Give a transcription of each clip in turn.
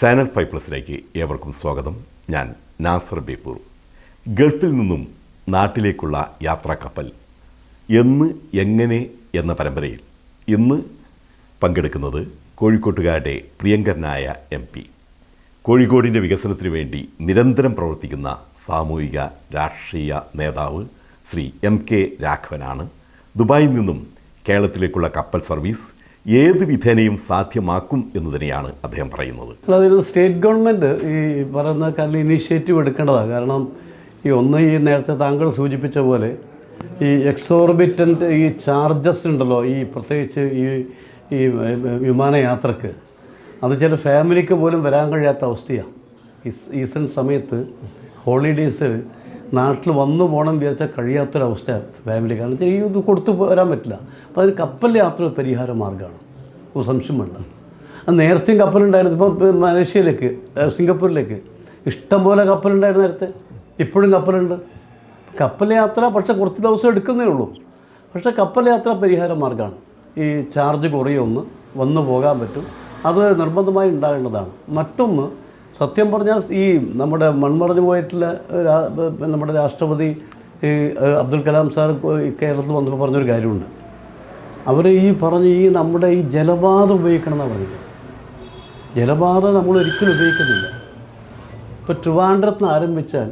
Channel five പ്ലസിലേക്ക് ഏവർക്കും സ്വാഗതം. ഞാൻ നാസർ ബേപ്പൂർ. ഗൾഫിൽ നിന്നും നാട്ടിലേക്കുള്ള യാത്രാ കപ്പൽ എന്ന് എങ്ങനെ എന്ന പരമ്പരയിൽ ഇന്ന് പങ്കെടുക്കുന്നത് കോഴിക്കോട്ടുകാരുടെ പ്രിയങ്കരനായ എം പി. കോഴിക്കോടിന്റെ വികസനത്തിന് വേണ്ടി നിരന്തരം പ്രവർത്തിക്കുന്ന സാമൂഹിക രാഷ്ട്രീയ നേതാവ് ശ്രീ എം കെ രാഘവനാണ്. ദുബായിൽ നിന്നും കേരളത്തിലേക്കുള്ള കപ്പൽ സർവീസ് ഏത് വിധേനയും സാധ്യമാക്കും എന്ന് തന്നെയാണ് അദ്ദേഹം പറയുന്നത്. അതൊരു സ്റ്റേറ്റ് ഗവൺമെന്റ് ഈ പറയുന്ന കാര്യം ഇനീഷ്യേറ്റീവ് എടുക്കേണ്ടതാണ്. കാരണം ഈ ഒന്ന് ഈ നേരത്തെ താങ്കൾ സൂചിപ്പിച്ച പോലെ ഈ എക്സോർബിറ്റന്റ് ഈ ചാർജസ് ഉണ്ടല്ലോ ഈ പ്രത്യേകിച്ച് ഈ ഈ വിമാനയാത്രക്ക് അത് ചില ഫാമിലിക്ക് പോലും വരാൻ കഴിയാത്ത അവസ്ഥയാണ്. ഈ സീസൺ സമയത്ത് ഹോളിഡേയ്സിൽ നാട്ടിൽ വന്നു പോകണം വിചാരിച്ചാൽ കഴിയാത്തൊരവസ്ഥയാണ് ഫാമിലി. കാരണം ഈ ഇത് കൊടുത്തു വരാൻ പറ്റില്ല. അപ്പോൾ അതിന് കപ്പൽ യാത്ര ഒരു പരിഹാര മാർഗമാണ്. ഒരു സംശയം വേണ്ട. അത് നേരത്തെയും കപ്പലുണ്ടായിരുന്നു. ഇപ്പോൾ മലേഷ്യയിലേക്ക് സിംഗപ്പൂരിലേക്ക്. ഇഷ്ടംപോലെ കപ്പലുണ്ടായിരുന്നു നേരത്തെ. ഇപ്പോഴും കപ്പലുണ്ട്. കപ്പൽ യാത്ര പക്ഷേ കുറച്ച് ദിവസം എടുക്കുന്നേ ഉള്ളൂ. പക്ഷേ കപ്പൽ യാത്ര പരിഹാര മാർഗമാണ്. ഈ ചാർജ് കുറയൊന്ന് വന്നു പോകാൻ പറ്റും. അത് നിർബന്ധമായി ഉണ്ടാകേണ്ടതാണ്. മറ്റൊന്ന് സത്യം പറഞ്ഞാൽ ഈ നമ്മുടെ മൺമറഞ്ഞു പോയിട്ടുള്ള നമ്മുടെ രാഷ്ട്രപതി അബ്ദുൽ കലാം സാർ കേരളത്തിൽ വന്നപ്പോൾ പറഞ്ഞൊരു കാര്യമുണ്ട്. അവർ ഈ പറഞ്ഞ ഈ നമ്മുടെ ഈ ജലപാത ഉപയോഗിക്കണം എന്നാണ് പറഞ്ഞത്. ജലപാത നമ്മൾ ഒരിക്കലും ഉപയോഗിക്കുന്നില്ല ഇപ്പോൾ ട്രിവാൻഡ്രത്ത് നിന്ന് ആരംഭിച്ചാൽ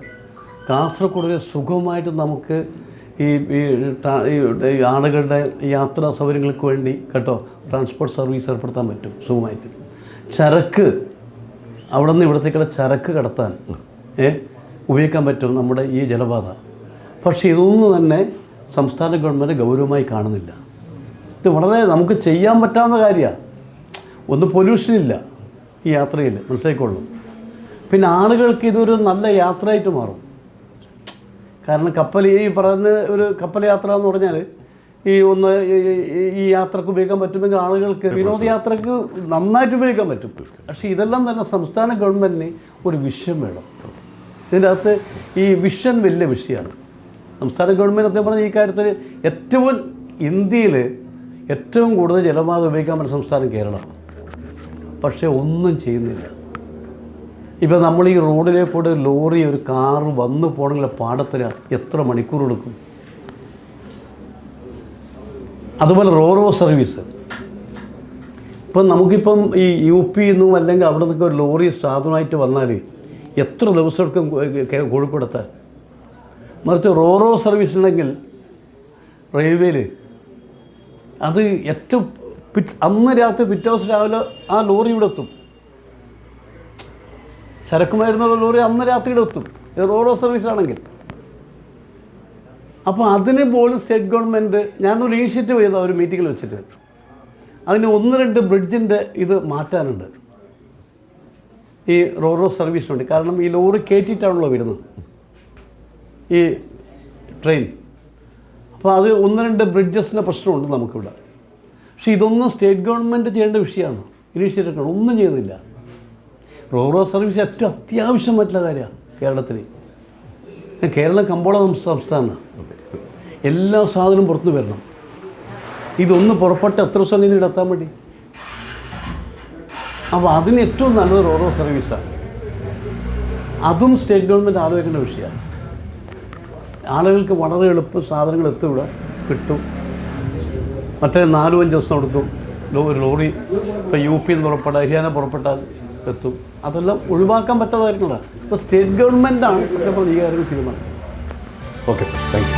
കാസർഗോഡ് സുഖമായിട്ട് നമുക്ക് ഈ ഈ ആളുകളുടെ യാത്രാ സൗകര്യങ്ങൾക്ക് വേണ്ടി കേട്ടോ ട്രാൻസ്പോർട്ട് സർവീസ് ഏർപ്പെടുത്താൻ പറ്റും സുഖമായിട്ട്. ചരക്ക് അവിടെ നിന്ന് ഇവിടത്തേക്കുള്ള ചരക്ക് കടത്താൻ ഏ ഉപയോഗിക്കാൻ പറ്റും നമ്മുടെ ഈ ജലപാത. പക്ഷേ ഇതൊന്നും തന്നെ സംസ്ഥാന ഗവൺമെന്റ് ഗൗരവമായി കാണുന്നില്ല. ഇത് വളരെ നമുക്ക് ചെയ്യാൻ പറ്റാവുന്ന കാര്യമാണ്. ഒന്ന് പൊല്യൂഷൻ ഇല്ല ഈ യാത്രയിൽ മനസ്സിലായിക്കൊള്ളും. പിന്നെ ആളുകൾക്ക് ഇതൊരു നല്ല യാത്രയായിട്ട് മാറും. കാരണം കപ്പൽ ഈ പറയുന്ന ഒരു കപ്പൽ യാത്ര എന്ന് പറഞ്ഞാൽ ഈ ഒന്ന് ഈ- യാത്രയ്ക്ക് ഉപയോഗിക്കാൻ പറ്റുമെങ്കിൽ ആളുകൾക്ക് വിനോദയാത്രക്ക് നന്നായിട്ട് ഉപയോഗിക്കാൻ പറ്റും. പക്ഷേ ഇതെല്ലാം തന്നെ സംസ്ഥാന ഗവൺമെന്റിന് ഒരു വിഷയം വേണം. ഇതിന്റെ അകത്ത് ഈ വിഷൻ വലിയ വിഷയമാണ്. സംസ്ഥാന ഗവൺമെന്റ് അദ്ദേഹം പറഞ്ഞ ഈ കാര്യത്തിൽ ഏറ്റവും ഇന്ത്യയിൽ ഏറ്റവും കൂടുതൽ ജലപാത ഉപയോഗിക്കാൻ പറ്റുന്ന സംസ്ഥാനം കേരളമാണ് പക്ഷേ ഒന്നും ചെയ്യുന്നില്ല. ഇപ്പം നമ്മൾ ഈ റോഡിലെ കൂടെ ലോറി ഒരു കാറ് വന്നു പോകണമെങ്കിൽ പാടത്തിന് എത്ര മണിക്കൂർ എടുക്കും? അതുപോലെ റോറോ സർവീസ്. ഇപ്പം നമുക്കിപ്പം ഈ യു പി നിന്നും അല്ലെങ്കിൽ അവിടെ നിന്നൊക്കെ ഒരു ലോറി സാധനമായിട്ട് വന്നാൽ എത്ര ദിവസം എടുക്കും കോഴിക്കോടത്ത്? മറിച്ച് റോറോ സർവീസ് ഉണ്ടെങ്കിൽ റെയിൽവേയിൽ അത് ഏറ്റവും അന്ന് രാത്രി പിറ്റേ ദിവസം രാവിലെ ആ ലോറി ഇവിടെ എത്തും. ചരക്കുമായിരുന്നുള്ള ലോറി അന്ന് രാത്രി ഇവിടെ എത്തും. ഇത് റോറോ സർവീസ് ആണെങ്കിൽ അപ്പോൾ അതിന് പോലും സ്റ്റേറ്റ് ഗവൺമെന്റ് ഞാനൊരു ഇനിഷ്യേറ്റീവ് ചെയ്ത ഒരു മീറ്റിങ്ങിൽ വെച്ചിട്ട്. അതിന് ഒന്ന് രണ്ട് ബ്രിഡ്ജിന്റെ ഇത് മാറ്റാനുണ്ട്. ഈ റോറോ സർവീസിനുണ്ട് കാരണം ഈ ലോറി കയറ്റിയിട്ടാണല്ലോ വരുന്നത് ഈ ട്രെയിൻ. അപ്പോൾ അത് ഒന്ന് രണ്ട് ബ്രിഡ്ജസിന്റെ പ്രശ്നമുണ്ട് നമുക്കിവിടെ. പക്ഷേ ഇതൊന്നും സ്റ്റേറ്റ് ഗവൺമെന്റ് ചെയ്യേണ്ട വിഷയമാണ്. ഇനീഷ്യേറ്റീവ് ഒന്നും ചെയ്യുന്നില്ല. റോറോ സർവീസ് ഏറ്റവും അത്യാവശ്യമായിട്ടുള്ള കാര്യമാണ് കേരളത്തിൽ കേരളം കമ്പോള സംസ്ഥാനമാണ്. എല്ലാ സാധനവും പുറത്തു വരണം. ഇതൊന്ന് പുറപ്പെട്ട് എത്ര ദിവസം കഴിഞ്ഞ് ഇവിടെ എത്താൻ വേണ്ടി? അപ്പോൾ അതിന് ഏറ്റവും നല്ലത് റോറോ സർവീസാണ്. അതും സ്റ്റേറ്റ് ഗവൺമെന്റ് ആലോചിക്കേണ്ട വിഷയമാണ്. ആളുകൾക്ക് വളരെ എളുപ്പം സാധനങ്ങൾ എത്തിവിടെ കിട്ടും. മറ്റേ നാലും അഞ്ച് ദിവസം എടുക്കും ഒരു ലോറി ഇപ്പോൾ യു പിയിൽ നിന്ന് പുറപ്പെട്ടാൽ ഹരിയാന പുറപ്പെട്ടാൽ എത്തും. അതെല്ലാം ഒഴിവാക്കാൻ പറ്റാത്ത കാര്യങ്ങളാണ് ഇപ്പോൾ സ്റ്റേറ്റ് ഗവൺമെന്റാണ് സത്യം പറഞ്ഞാൽ ഈ തീരുമാനം ഓക്കെ സാർ താങ്ക് യു.